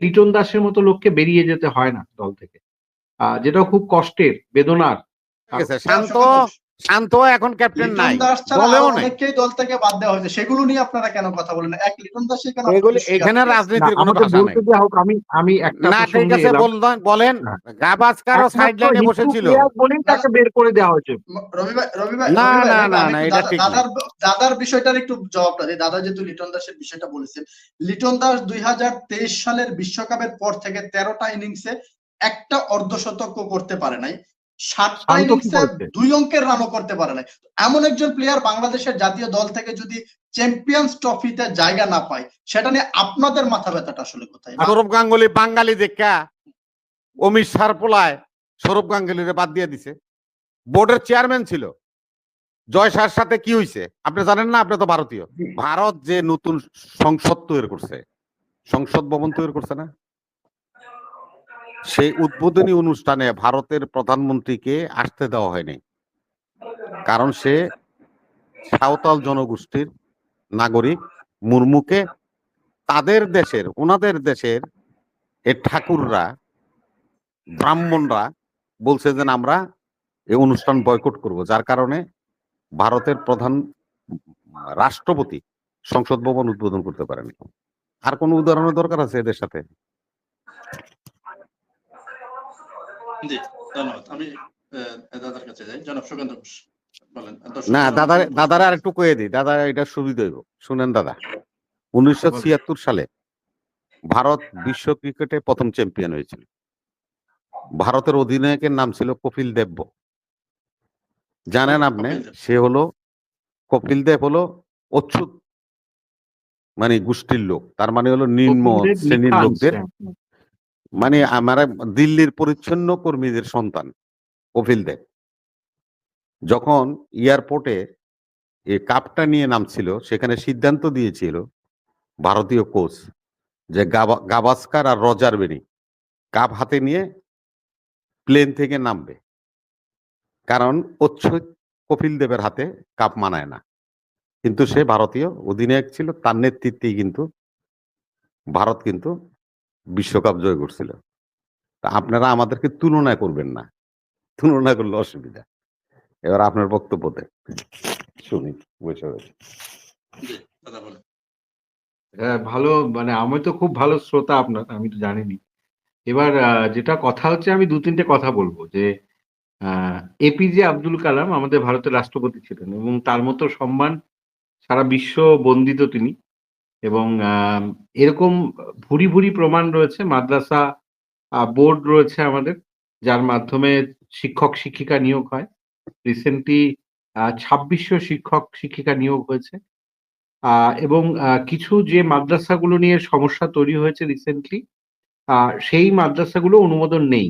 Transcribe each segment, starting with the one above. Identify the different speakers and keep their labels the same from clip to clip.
Speaker 1: লিটন দাসের মতো লোককে বেরিয়ে যেতে হয় না দল থেকে। আহ, যেটা খুব কষ্টের বেদনার।
Speaker 2: শান্ত শান্ত এখন ক্যাপ্টেন নাই।
Speaker 3: দাস
Speaker 2: দলেও
Speaker 3: অনেককেই দল থেকে বাদ দেওয়া হয়েছে। সেগুলো নিয়ে আপনারা কেন কথা বলেন? না? এক লিটন দাসই কেন
Speaker 2: এগুলি
Speaker 3: আপনাদের
Speaker 2: এখানে রাজনীতির কোনো ভাষা নাই।
Speaker 1: বলতে দেওয়া হোক আমি আমি একটা
Speaker 2: না ঠিক আছে বলেন লাইনে বসেছিল।
Speaker 1: বলেই তাকে বের করে দেওয়া হয়েছে।
Speaker 3: রবি ভাই রবি ভাই
Speaker 2: না, না, না, না, এটা ঠিক
Speaker 3: দাদার দাদার বিষয়টার একটু জবাবটা দিই। দাদা যেহেতু লিটন দাসের বিষয়টা বলেছেন লিটন দাস দুই হাজার তেইশ সালের বিশ্বকাপের পর থেকে তেরোটা ইনিংসে একটা অর্ধশতক করতে পারে নাই। সাতটা ইনিংসে দুই অঙ্কের রানও করতে পারে নাই। এমন একজন প্লেয়ার বাংলাদেশের জাতীয় দল থেকে যদি চ্যাম্পিয়ন্স ট্রফিতে জায়গা না পায় সেটা নিয়ে আপনাদের মাথা ব্যথাটা আসলে কোথায়?
Speaker 2: সৌরভ গাঙ্গুলি বাঙালি দেখা অমিত শাহর পোলায় সৌরভ গাঙ্গুলিরে বাদ দিয়ে দিছে। বোর্ডের চেয়ারম্যান ছিল। জয় শাহর সাথে কি হয়েছে আপনি জানেন না? আপনি তো ভারতীয়। ভারত যে নতুন সংসদ তৈরি করছে সংসদ ভবন তৈরি করছে না? সেই উদ্বোধনী অনুষ্ঠানে ভারতের প্রধানমন্ত্রীকে আসতে দেওয়া হয়নি। কারণ সে সাঁওতাল জনগোষ্ঠীর নাগরিক, মুর্মুকে তাদের দেশের, ওনাদের দেশের এ ঠাকুররা, ব্রাহ্মণরা বলছে যে আমরা এই অনুষ্ঠান বয়কট করব। যার কারণে ভারতের প্রধান রাষ্ট্রপতি সংসদ ভবন উদ্বোধন করতে পারেনি আর কোন উদাহরণের দরকার আছে এদের সাথে?
Speaker 3: জি ধন্যবাদ। আমি দাদার কাছে যাই। জনাব সুকান্ত ঘোষ বলেন
Speaker 2: না দাদা দাদারা আর একটু কয়ে দিই। দাদা এটা সুবিধা হইব। শুনেন দাদা। উনিশশো ছিয়াত্তর সালে ভারত বিশ্ব ক্রিকেটে প্রথম চ্যাম্পিয়ন হয়েছিল। ভারতের অধিনায়কের নাম ছিল কপিল দেব জানেন আপনি সে হলো কপিল দেব হলো অচ্ছুত মানে গোষ্ঠীর লোক। তার মানে হলো নিম্ন শ্রেণির লোকদের। মানে আমার দিল্লির পরিচ্ছন্ন কর্মীদের সন্তান, কপিল দেব। যখন এয়ারপোর্টে এই কাপটা নিয়ে নামছিল, সেখানে সিদ্ধান্ত দিয়েছিল ভারতীয় কোচ যে গাভাস্কার আর রজার বেনি কাপ হাতে নিয়ে প্লেন থেকে নামবে। কারণ অচ্ছুত কপিল দেবের হাতে কাপ মানায় না। কিন্তু সে ভারতীয় অধিনায়ক ছিল, তার নেতৃত্বেই কিন্তু, ভারত কিন্তু বিশ্বকাপ জয় করছিল। তা আপনারা আমাদেরকে তুলনা করবেন না। তুলনা করলে অসুবিধা। এবার আপনার বক্তব্য দেন শুনি, বসে
Speaker 1: ভালো মানে আমি তো খুব ভালো শ্রোতা আপনার, আমি তো জানিনি। এবার যেটা কথা হচ্ছে, আমি দু তিনটে কথা বলব। যে এপিজে আব্দুল কালাম আমাদের ভারতের রাষ্ট্রপতি ছিলেন এবং তার মতো সম্মান সারা বিশ্ব বন্দিত তিনি। এবং এরকম ভুরি ভুরি প্রমাণ রয়েছে, মাদ্রাসা বোর্ড রয়েছে আমাদের, যার মাধ্যমে শিক্ষক শিক্ষিকা নিয়োগ হয়। রিসেন্টলি ছাব্বিশশো শিক্ষক শিক্ষিকা নিয়োগ হয়েছে। এবং কিছু যে মাদ্রাসাগুলো নিয়ে সমস্যা তৈরি হয়েছে রিসেন্টলি সেই মাদ্রাসাগুলো অনুমোদন নেই।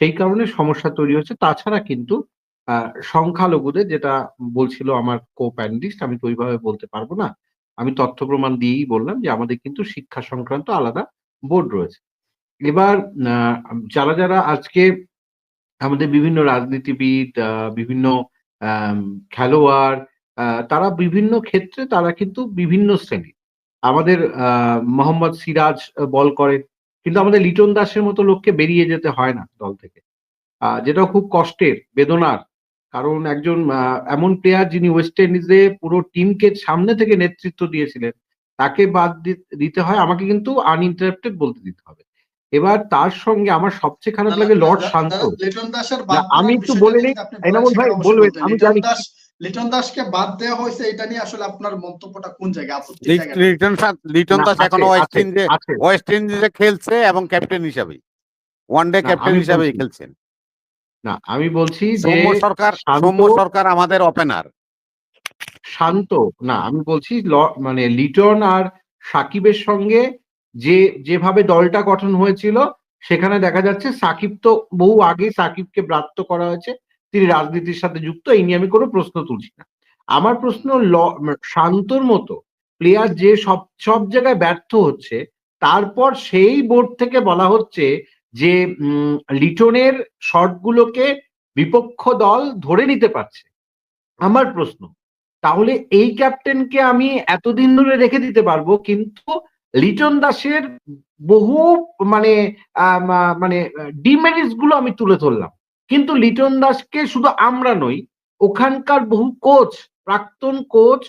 Speaker 1: সেই কারণে সমস্যা তৈরি হয়েছে। তাছাড়া কিন্তু সংখ্যালঘুদের, যেটা বলছিল আমার কো প্যানেলিস্ট আমি তো ওইভাবে বলতে পারব না আমি তথ্য প্রমাণ দিয়েই বললাম যে আমাদের কিন্তু শিক্ষা সংক্রান্ত আলাদা বোর্ড রয়েছে। এবার যারা যারা আজকে আমাদের বিভিন্ন রাজনীতিবিদ বিভিন্ন খেলোয়াড় তারা বিভিন্ন ক্ষেত্রে তারা কিন্তু বিভিন্ন শ্রেণির আমাদের মোহাম্মদ সিরাজ বল করে, কিন্তু আমাদের লিটন দাসের মতো লোককে বেরিয়ে যেতে হয় না দল থেকে। যেটা খুব কষ্টের, বেদনার কারণ একজন আহ, এমন প্লেয়ার যিনি ওয়েস্ট ইন্ডিজে পুরো টিমকে সামনে থেকে নেতৃত্ব দিয়েছিলেন তাকে বাদ দিতে হয় আমাকে কিন্তু আনইন্টারাপ্টেড বলতে দিতে হবে। এবার তার সঙ্গে আমার সবচেয়ে খারাপ লাগে লর্ড শান্ত। আমি একটু বলে নিই, এনামুল ভাই বলবেন, আমি জানি।
Speaker 3: দাস লিটন দাসকে বাদ দেওয়া হয়েছে এটা নিয়ে আসলে আপনার মন্তব্যটা কোন জায়গায় আপত্তি
Speaker 2: লিটন দাস- লিটন দাস
Speaker 1: আছে,
Speaker 2: ওয়েস্ট ইন্ডিজে ওয়েস্ট ইন্ডিজে খেলছে এবং ক্যাপ্টেন হিসাবেই। ওয়ান ডে ক্যাপ্টেন হিসাবেই খেলছেন।
Speaker 1: না আমি বলছি যে
Speaker 2: সরকার সৌম্য সরকার আমাদের ওপেনার
Speaker 1: শান্ত না আমি বলছি মানে লিটন আর সাকিবের সঙ্গে যে যেভাবে দলটা গঠন হয়েছিল সেখানে দেখা যাচ্ছে সাকিব তো বহু আগে সাকিবকে ব্রাত্য করা হয়েছে তিনি রাজনীতির সাথে যুক্ত এই নিয়ে আমি কোনো প্রশ্ন তুলছি না। আমার প্রশ্ন ল- শান্তর মতো প্লেয়ার যে সব সব জায়গায় ব্যর্থ হচ্ছে তারপর সেই বোর্ড থেকে বলা হচ্ছে যে লিটনের শটগুলোকে বিপক্ষ দল ধরে নিতে পারছে। আমার প্রশ্ন, তাহলে এই ক্যাপ্টেনকে আমি এতদিন ধরে রেখে দিতে পারব, কিন্তু লিটন দাসের বহু মানে মানে ডিমেরিটসগুলো আমি তুলে ধরলাম। কিন্তু লিটন দাসকে শুধু আমরা নই, ওখানকার বহু কোচ, প্রাক্তন কোচ,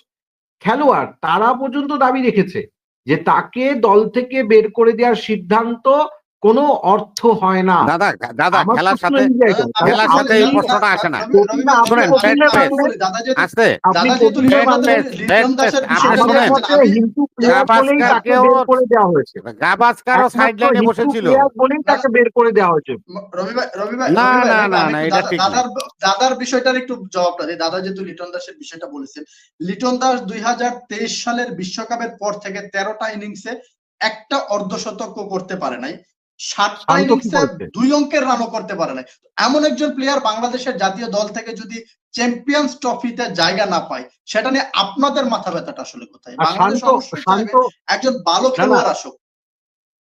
Speaker 1: খেলোয়াড়, তারা পর্যন্ত দাবি রেখেছে যে তাকে দল থেকে বের করে দেওয়ার সিদ্ধান্ত কোনো অর্থ হয় না।
Speaker 2: দাদা দাদা খেলার সাথে খেলার সাথে এই প্রশ্নটা আসে না। শুনেন, আসতে
Speaker 1: বের করে দেওয়া হয়েছে।
Speaker 2: গাভাস্কারও সাইড লাইনে বসেছিল।
Speaker 1: বলেই তাকে বের করে দেওয়া হয়েছে।
Speaker 3: রবি ভাই রবি ভাই
Speaker 2: না, না, না, না, এটা ঠিক
Speaker 3: দাদার দাদার বিষয়টার একটু জবাবটা দিই। দাদা যেহেতু লিটন দাসের বিষয়টা বলেছেন লিটন দাস দুই হাজার তেইশ সালের বিশ্বকাপের পর থেকে তেরোটা ইনিংসে একটা অর্ধশতক করতে পারে নাই। সাতটা ইনিংসে দুই অঙ্কের রানও করতে পারে নাই। এমন একজন প্লেয়ার বাংলাদেশের জাতীয় দল থেকে যদি চ্যাম্পিয়ন্স ট্রফিতে জায়গা না পায় সেটা নিয়ে আপনাদের মাথা ব্যথাটা আসলে কোথায়? বাংলাদেশ একজন ভালো খেলোয়াড় আসুক।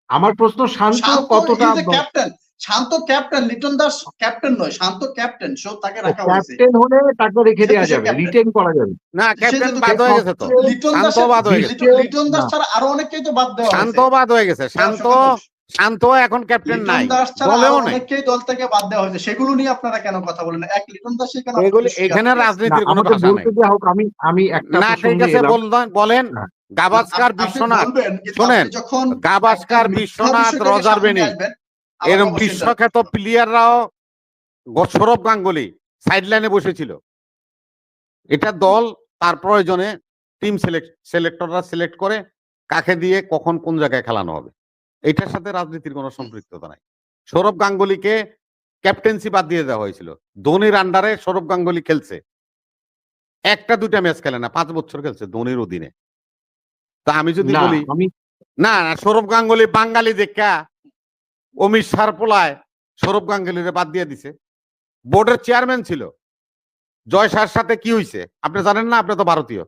Speaker 1: আমার প্রশ্ন শান্ত
Speaker 3: শান্ত
Speaker 1: কতটা
Speaker 3: captain Shanto captain Liton Das captain নয় শান্ত ক্যাপ্টেন সো তাকে রাখা হয়েছে।
Speaker 1: ক্যাপ্টেন হলে তাকে রেখে দেওয়া যাবে রিটেন করা যাবে।
Speaker 2: না ক্যাপ্টেন বাদ হয়ে গেছে তো।
Speaker 3: লিটন দাসের
Speaker 2: বাদ হয়ে গেছে।
Speaker 3: লিটন- দাস ছাড়া আরও অনেককেই তো বাদ দেওয়া
Speaker 2: শান্ত বাদ হয়ে গেছে শান্ত। শান্ত এখন ক্যাপ্টেন নাই।
Speaker 3: দাস
Speaker 2: বলেও নাই।
Speaker 3: অনেককেই দল থেকে বাদ দেওয়া হয়েছে। সেগুলো নিয়ে আপনারা কেন কথা বলেন এক লিটন কেন আপনাদের
Speaker 2: এখানে রাজনীতির কোনো ভাষা নেই।
Speaker 1: আমি আমি একটা
Speaker 2: না ঠিক আছে বলেন।
Speaker 1: হ্যাঁ।
Speaker 2: গাভাস্কার বিশ্বনাথ শোনেন,
Speaker 3: আপনি যখন
Speaker 2: গাভাস্কার বিশ্বনাথ রজার বেনি এরকম বিশ্বখ্যাত প্লেয়াররাও সৌরভ গাঙ্গুলি সাইড লাইনে বসেছিল। এটা দল তার প্রয়োজনে টিম সিলেক্ট সিলেক্টররা সিলেক্ট করে কাকে দিয়ে কখন কোন জায়গায় খেলানো হবে। এটার সাথে রাজনীতির কোনো সম্পৃক্ততা নাই। সৌরভ গাঙ্গুলিকে ক্যাপ্টেন্সি বাদ দিয়ে দেওয়া হয়েছিল। ধোনির আন্ডারে সৌরভ গাঙ্গুলি খেলছে। একটা দুটা ম্যাচ খেলে না পাঁচ বছর খেলছে ধোনির অধীনে। তা আমি যদি বলি না না সৌরভ গাঙ্গুলি বাঙালি দেখা অমিত শাহর পোলায় সৌরভ গাঙ্গুলিরে বাদ দিয়ে দিছে। বোর্ডের চেয়ারম্যান ছিল। জয় শাহর সাথে কি হইছে? আপনি জানেন না? আপনি তো ভারতীয়।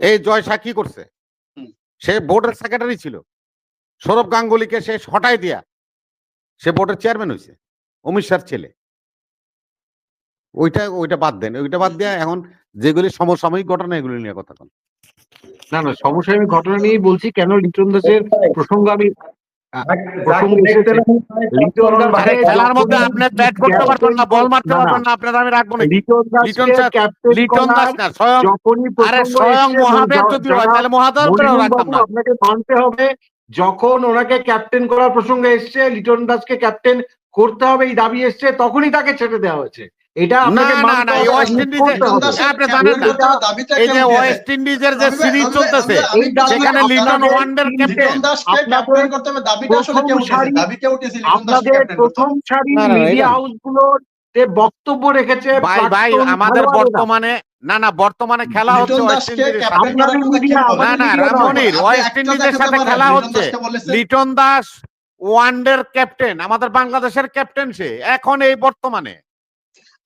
Speaker 2: এই জয় শাহ কি করছে। সে বোর্ডের সেক্রেটারি ছিল। সৌরভ গাঙ্গুলিকে সে হটাই দিয়া সে বোর্ডের চেয়ারম্যান হয়েছে অমিত শাহ ছেলে। ওইটা ওইটা বাদ দেন। ওইটা বাদ দিয়া এখন যেগুলি সমসাময়িক ঘটনা এগুলি নিয়ে কথা বল
Speaker 1: না না সমসাময়িক ঘটনা নিয়েই বলছি কেন লিটন দাসের প্রসঙ্গ আমি আহ, প্রসঙ্গ এসেছে লিটন দাস
Speaker 2: আরে খেলার মধ্যে আপনি ব্যাট করতে পারবেন না বল মারতে
Speaker 1: না, না।
Speaker 2: পারবেন না আপনার আমি রাখব না।
Speaker 1: লিটন
Speaker 2: লিটন দাস-
Speaker 1: ক্যাপ্টেন
Speaker 2: লিটন দাস
Speaker 1: করার
Speaker 2: না স্বয়ং আরে স্বয়ং মহাদেব যদি হয় তাহলে মহাদেব রাখতাম না?
Speaker 1: আপনাকে মানতে হবে যখন ওনাকে ক্যাপ্টেন করার প্রসঙ্গ এসছে লিটন দাসকে ক্যাপ্টেন করতে হবে এই দাবি এসছে তখনই তাকে ছেড়ে দেওয়া হয়েছে। এটা আপনাকে মানতে হবে,
Speaker 2: ওয়েস্ট ইন্ডিজে-
Speaker 1: হবে।
Speaker 3: লিটন দাসের
Speaker 2: আপনি জানেন না?
Speaker 3: করতে হবে দাবিটা
Speaker 2: এই যে ওয়েস্ট ইন্ডিজের যে সিরিজ চলতেছে সেখানে
Speaker 1: আপনাদের
Speaker 2: লিটন ওয়ান্ডার ক্যাপ্টেন
Speaker 1: আপনাদের
Speaker 3: করতে হবে দাবিটা আসলে
Speaker 1: প্রথম
Speaker 3: কে উঠেছে
Speaker 1: সারি-
Speaker 3: দাবি কে উঠেছে
Speaker 1: আপনাদের প্রথম সারি
Speaker 2: না, না,
Speaker 1: মিডিয়া
Speaker 2: এটা-
Speaker 1: হাউস বক্তব্য রেখেছে
Speaker 2: ভাই ভাই আমাদের বর্তমানে না না বর্তমানে খেলা হচ্ছে ওয়েস্ট ইন্ডিজের? না। না
Speaker 3: আপনি
Speaker 2: ওয়েস্ট ইন্ডিজের সাথে খেলা হচ্ছে। লিটন দাস ওয়ানডের ক্যাপ্টেন আমাদের বাংলাদেশের ক্যাপ্টেন সে এখন এই বর্তমানে
Speaker 3: আচ্ছা,
Speaker 2: আপনি কেন
Speaker 3: দাদা,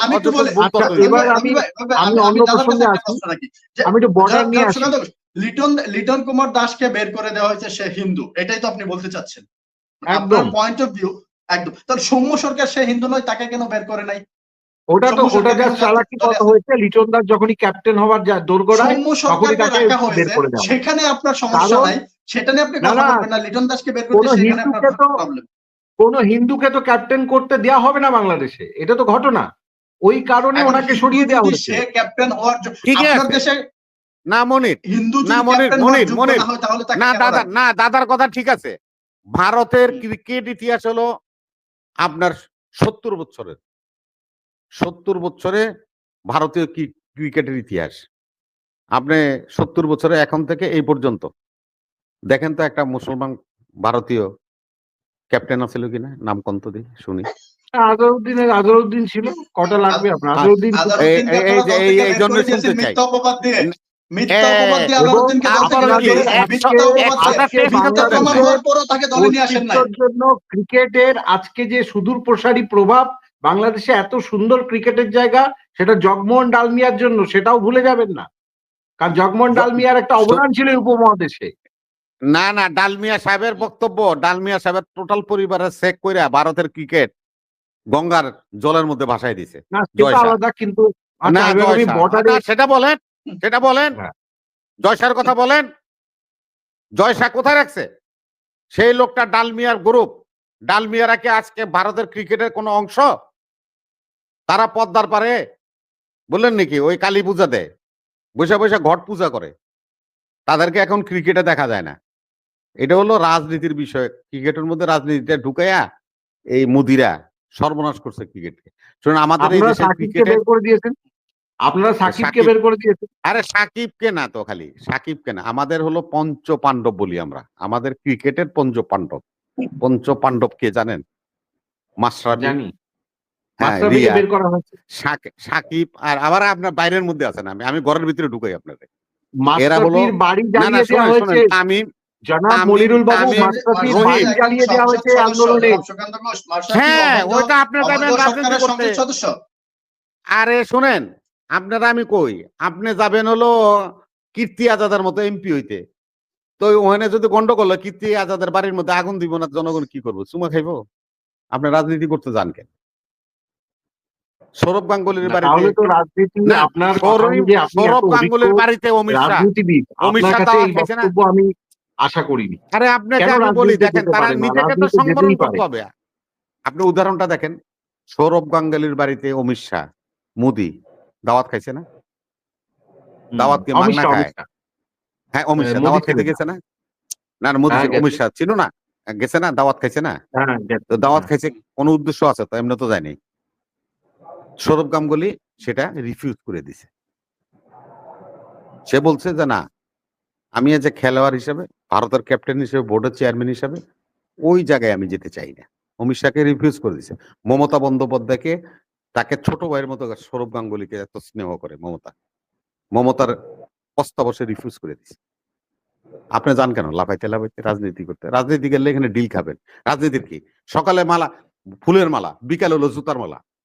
Speaker 3: আমি একটু বলি
Speaker 1: আমি- আমি
Speaker 3: আমি- একটা
Speaker 1: বর্ডার নিয়ে
Speaker 3: লিটন লিটন কুমার দাসকে বের করে দেওয়া হয়েছে সে হিন্দু। এটাই তো আপনি বলতে চাচ্ছেন।
Speaker 1: একদম।
Speaker 3: পয়েন্ট অফ ভিউ একদম। তাহলে সৌম্য সরকার সে হিন্দু নয় তাকে কেন বের করে নাই?
Speaker 1: ওটা তো
Speaker 3: সমস্যা
Speaker 1: ওটা যা চালাকি কথা হয়েছে? লিটন দাস যখনই ক্যাপ্টেন হওয়ার যা দোরগোড়ায়
Speaker 3: সৌম্য
Speaker 1: তখনই তাকে বের করে দেওয়া
Speaker 3: সেখানে আপনার সমস্যা নাই। সেটা নিয়ে আপনি
Speaker 1: না,
Speaker 3: কথা বলবেন না। লিটন দাসকে বের করতে সেখানে আপনার প্রবলেম
Speaker 1: কোন হিন্দুকে তো ক্যাপ্টেন করতে দেওয়া হবে না বাংলাদেশে এটা তো ঘটনা। ওই কারণে ওনাকে সরিয়ে দেওয়া হয়েছে।
Speaker 3: সে ক্যাপ্টেন হওয়ার
Speaker 2: ঠিক আছে। না মনির।
Speaker 3: হিন্দু
Speaker 2: না, মনির, মনির, মনির।
Speaker 3: না হয়
Speaker 2: দাদা না দাদার কথা ঠিক আছে। ভারতের ক্রিকেট ইতিহাস হলো আপনার সত্তর বছরের সত্তর বছরে ভারতীয় ক্রিকেটের ইতিহাস। আপনি সত্তর বছরে এখন থেকে এই পর্যন্ত। দেখেন তো একটা মুসলমান ভারতীয় ক্যাপ্টেন আছিল কিনা? নাম কন্ত দি শুনি।
Speaker 1: আজহারউদ্দিনের আজহারউদ্দিন ছিল। কটা লাগবে আপনার?
Speaker 2: আ- এই-
Speaker 3: দল
Speaker 2: এই- এই জন্য শুনতে চাই।
Speaker 1: ক্রিকেটের আজকে যে সুদূর প্রসারী প্রভাব বাংলাদেশে এত সুন্দর ক্রিকেটের জায়গা সেটা জগমোহন ডালমিয়ার জন্য সেটাও ভুলে যাবেন না। কারণ জগমোহন ডালমিয়ার একটা অবদান ছিল উপমহাদেশে।
Speaker 2: না না ডালমিয়া সাহেবের বক্তব্য ডালমিয়া সাহেবের টোটাল পরিবারের চেক করে ভারতের ক্রিকেট গঙ্গার জলের মধ্যে ভাসায় দিছে।
Speaker 1: কিন্তু আচ্ছা,
Speaker 2: সেটা বলেন সেটা বলেন।
Speaker 1: হ্যাঁ।
Speaker 2: জয়সার কথা বলেন। জয় শাহ কোথায় রাখছে? সেই লোকটা ডালমিয়ার গ্রুপ ডালমিয়ারা কি আজকে ভারতের ক্রিকেটের কোনো অংশ? তারা পদ্মার পারে বললেন নাকি ওই কালী পূজা দেয়। বসে বসে ঘট পূজা করে। তাদেরকে এখন ক্রিকেটে দেখা যায় না। এটা হলো রাজনীতির বিষয়। ক্রিকেটের মধ্যে রাজনীতিটা ঢুকাইয়া এই মুদিরা সর্বনাশ করছে ক্রিকেটকে। শুনুন আমাদের এই
Speaker 1: আপনারা
Speaker 2: দেশের ক্রিকেটে
Speaker 1: করে দিয়েছেন? আপনারা সাকিবকে বের করে দিয়েছেন?
Speaker 2: আরে সাকিবকে না তো খালি সাকিবকে না। আমাদের হলো পঞ্চ পাণ্ডব বলি আমরা। আমাদের ক্রিকেটের পঞ্চ পাণ্ডব পঞ্চ পাণ্ডব কে জানেন? মাশরাফি।
Speaker 1: জানি।
Speaker 2: হ্যাঁ, সাকিব আর আবার আপনার বাইরের মধ্যে আছেন আমি। আমি ঘরের ভিতরে ঢুকাই আপনাদের এরা হলো- না না
Speaker 1: দেওয়া
Speaker 2: শোনেন
Speaker 1: হয়েছে।
Speaker 2: শোনেন তামিম
Speaker 1: জনাব মনিরুল বাবু
Speaker 2: তামিম-
Speaker 1: বাড়ি জ্বালিয়ে দেওয়া হয়েছে আন্দোলনে।
Speaker 3: সদস্য সুকান্ত ঘোষ, মাশরাফি
Speaker 2: হ্যাঁ
Speaker 3: অবৈধ-
Speaker 2: ওইটা আপনি যাবেন
Speaker 3: অবৈধ
Speaker 2: রাজনীতি
Speaker 3: সরকারের
Speaker 2: করতে
Speaker 3: সংসদ সদস্য।
Speaker 2: আরে শুনেন আপনারা আমি কই আপনি যাবেন হলো কীর্তি আজাদের মতো এমপি হইতে। তো ওখানে যদি গন্ডগোল হয়, কীর্তি আজাদের বাড়ির মধ্যে আগুন দিব না জনগণ কি করব? চুমা খাইবো? আপনি রাজনীতি করতে যান কেন? সৌরভ গাঙ্গুলির বাড়িতে
Speaker 1: আপনার
Speaker 2: সৌরভ গাঙ্গুলির বাড়িতে অমিত শাহ অমিত শাহ
Speaker 1: আমি আশা করিনি।
Speaker 2: আরে আপনাকে আমি বলি দেখেন তারা নিজেকে তো সংবরণ করতে হবে। আপনি উদাহরণটা দেখেন সৌরভ গাঙ্গুলির বাড়িতে অমিত শাহ মোদি দাওয়াত খাইছে না? দাওয়াত কি মাগনা খায়? হ্যাঁ অমিত
Speaker 1: হ্যাঁ,
Speaker 2: শাহ দাওয়াত খেতে
Speaker 1: না।
Speaker 2: গেছে না? না না মোদি
Speaker 1: হ্যাঁ,
Speaker 2: অমিত শাহ ছিল না। গেছে না দাওয়াত খাইছে না?
Speaker 1: হ্যাঁ,
Speaker 2: তো দাওয়াত। খাইছে কোনো উদ্দেশ্য আছে? তো এমনি তো যায়নি সৌরভ গাঙ্গুলি সেটা রিফিউজ করে দিছে। সে বলছে যে না আমি এজ এ খেলোয়াড় হিসেবে, ভারতের ক্যাপ্টেন হিসেবে বোর্ডের চেয়ারম্যান হিসেবে, ওই জায়গায় আমি যেতে চাই না। অমিত শাহকে রিফিউজ করে দিছে। মমতা বন্দ্যোপাধ্যায়কে, তাকে ছোট ভাইয়ের মতো সৌরভ গাঙ্গুলিকে এত স্নেহ করে মমতা। মমতার প্রস্তাব সে রিফিউজ করে দিছে। আপনি যান কেন? লাফাইতে লাফাইতে রাজনীতি করতে। রাজনীতি গেলে এখানে ডিল খাবেন। রাজনীতির কি? সকালে মালা, ফুলের মালা, বিকালে হলো জুতার মালা।